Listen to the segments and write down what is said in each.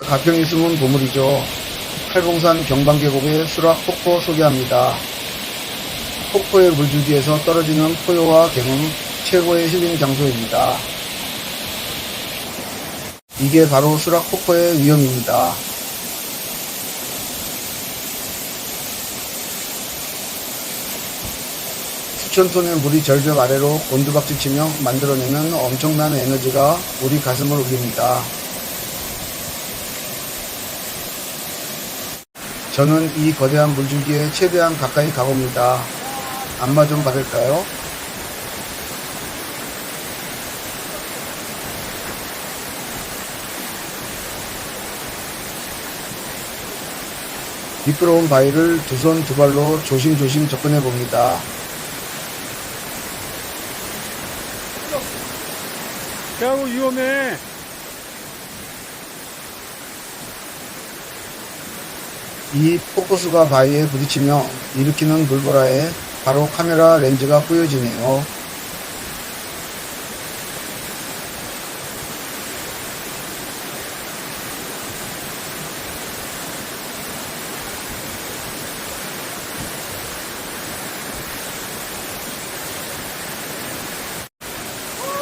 가평이 숨은 보물이죠. 팔봉산 경방계곡의 수락 폭포 소개합니다. 폭포의 물줄기에서 떨어지는 포효와 경은 최고의 힐링 장소입니다. 이게 바로 수락 폭포의 위험입니다. 수천 톤의 물이 절벽 아래로 곤두박질 치며 만들어내는 엄청난 에너지가 우리 가슴을 울립니다. 저는 이 거대한 물줄기에 최대한 가까이 가봅니다. 안마 좀 받을까요? 미끄러운 바위를 두 손 두 발로 조심조심 접근해 봅니다. 야, 이거 위험해. 이 포커스가 바위에 부딪히며 일으키는 물보라에 바로 카메라 렌즈가 뿌여지네요.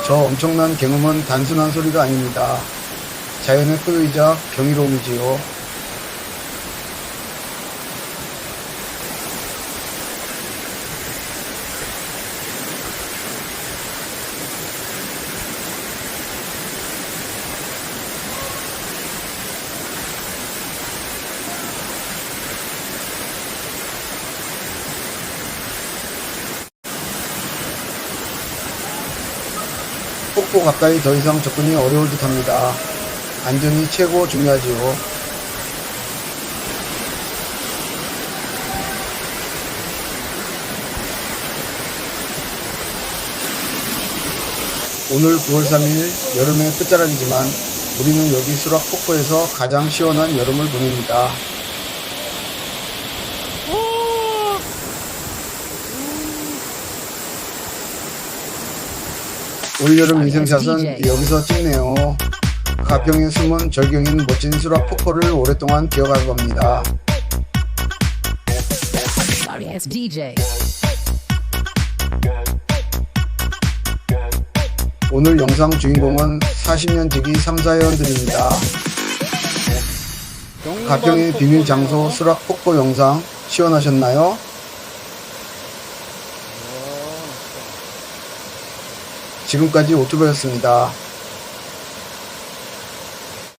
저 엄청난 경험은 단순한 소리가 아닙니다. 자연의 포효이자 경이로움이지요. 폭포 가까이 더 이상 접근이 어려울 듯 합니다. 안전이 최고 중요하지요. 오늘 9월 3일 여름의 끝자락이지만 우리는 여기 수락 폭포에서 가장 시원한 여름을 보냅니다. 올여름 인생샷은 여기서 찍네요. 가평에 숨은 절경인 멋진 수락 폭포를 오랫동안 기억할 겁니다. 오늘 영상 주인공은 40년 지기 3사회원들입니다. 가평의 비밀 장소 수락 폭포 영상 시원하셨나요? 지금까지 오토바였습니다.